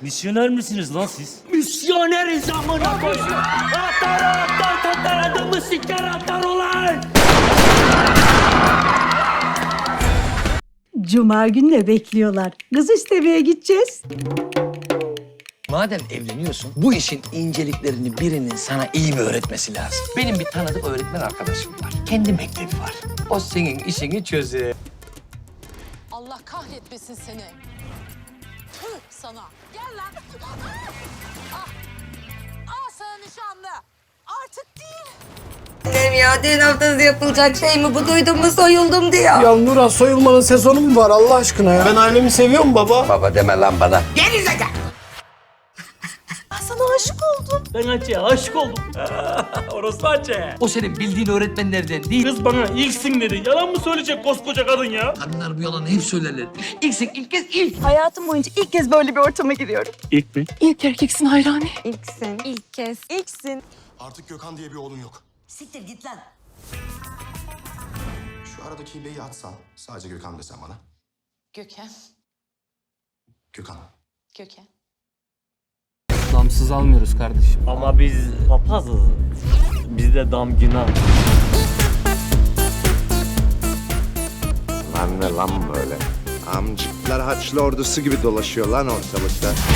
Misyoner misiniz lan siz? Misyoneriz amına koyayım. Atar atar tatar adamı siker atar ulan. Cuma günü de bekliyorlar. Kız istemeye gideceğiz. Madem evleniyorsun, bu işin inceliklerini birinin sana iyi bir öğretmesi lazım. Benim bir tanıdık öğretmen arkadaşım var. Kendi mektebi var. O senin işini çözer. Allah kahretmesin seni. Sana. Gel lan. Ah. Al sana nişanlı. Artık değil. Annem ya düğün haftası yapılacak şey mi bu duydum mu soyuldum diyor. Ya Nurhan soyulmanın sezonu mu var Allah aşkına ya? Ben ailemi seviyorum baba. Baba deme lan bana. Ben Hatice'ye aşık oldum. Orası Hatice. O senin bildiğin öğretmenlerden değil. Kız bana ilksin dedi. Yalan mı söyleyecek koskoca kadın ya? Kadınlar bu yalanı hep söylerler. İlksin, ilk kez ilk. Hayatım boyunca ilk kez böyle bir ortama giriyorum. İlk mi? İlk erkeksin hayrani. İlksin. İlk kez. İlksin. Artık Gökhan diye bir oğlun yok. Siktir git lan. Şu aradaki hileyi atsan sadece Gökhan desen bana. Gökhan. Gökhan. Gökhan. Damsız almıyoruz kardeşim. Ama biz papazız. Bizde dam günah. Lan ne lan böyle? Amcıklar haçlı ordusu gibi dolaşıyor lan ortalıkta.